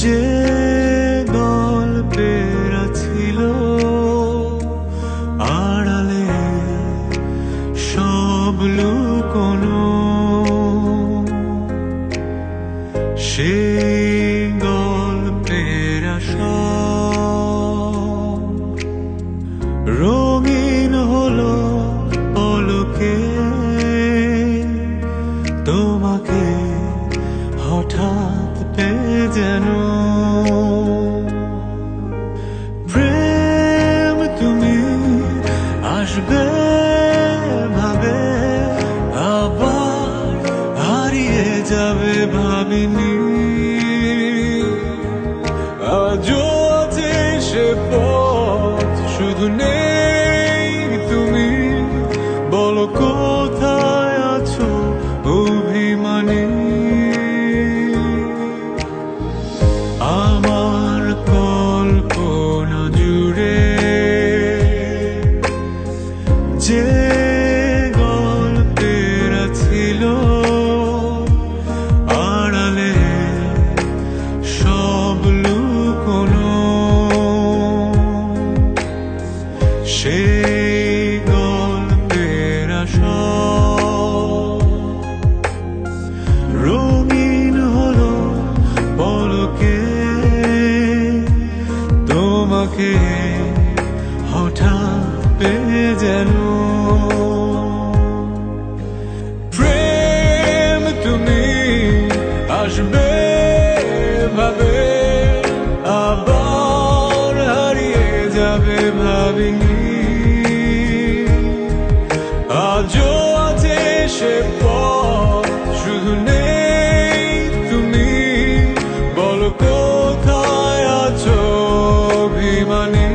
যে গল্পেরা ছিল আড়ালে সব কোনো সে yüzde যে গল্পের ছিল আড়ালে সব লুকোনো। সেই গল্পের আশা রঙিন হল বলকে তোমাকে name.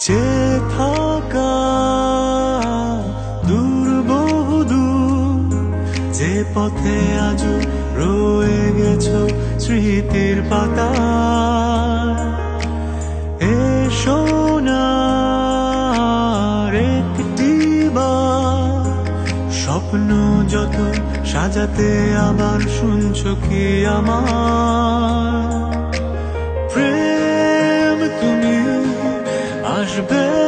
যে থাকা দূর, যে পথে আজ রয়ে গেছ স্মৃতির পাতা। এ সোনার একটি স্বপ্ন যত সাজাতে আবার শুনছ কি আমার? 但是